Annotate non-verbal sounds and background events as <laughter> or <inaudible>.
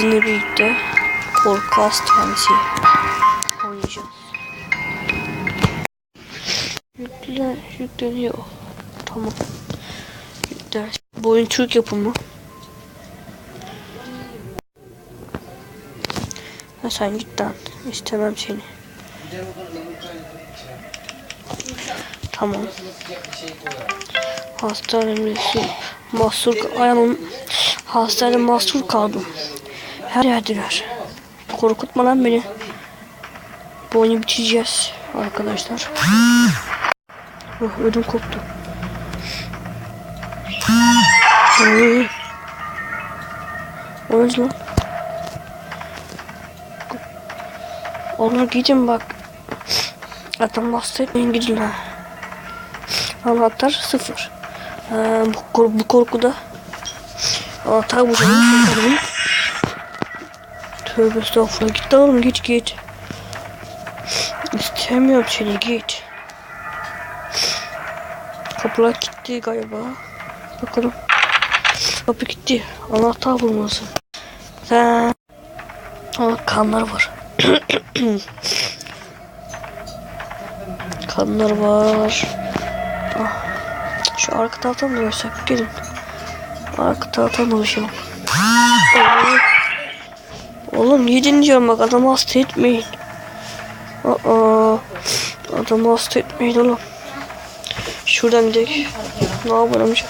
sizinle birlikte korku hastanesi oynayacağız. Yüklen, yükleniyor. Tamam. Yükler. Bu oyun Türk yapımı. Ha sen git lan. İstemem seni. Tamam. Hastanemdesin. Mahsur ayağımın hastanede mahsur kaldım. Her yerdeler. Korkutma lan beni. Bu oyunu bitireceğiz arkadaşlar. Oh, ödüm koptu. O ne lan? Onlar gidin bak. Adam hasta etmeyin gidin ha. Anahtar sıfır. Ha, bu, bu korkuda anahtar bulacağım. Tövbe estağfurullah. Git oğlum git git. İstemiyorum seni git. Kapılar gitti galiba. Bakalım. Kapı gitti. Anahtar bulması. Sen... Aa, kanlar var. <coughs> kanlar var. Ah. Şu arka taraftan dolaşsak gelin. Arka taraftan dolaşalım. <laughs> Oğlum yedin diyorum bak adamı hasta etmeyin. Aa, adamı hasta etmeyin oğlum. Şuradan gidelim. Ne yapalım amca?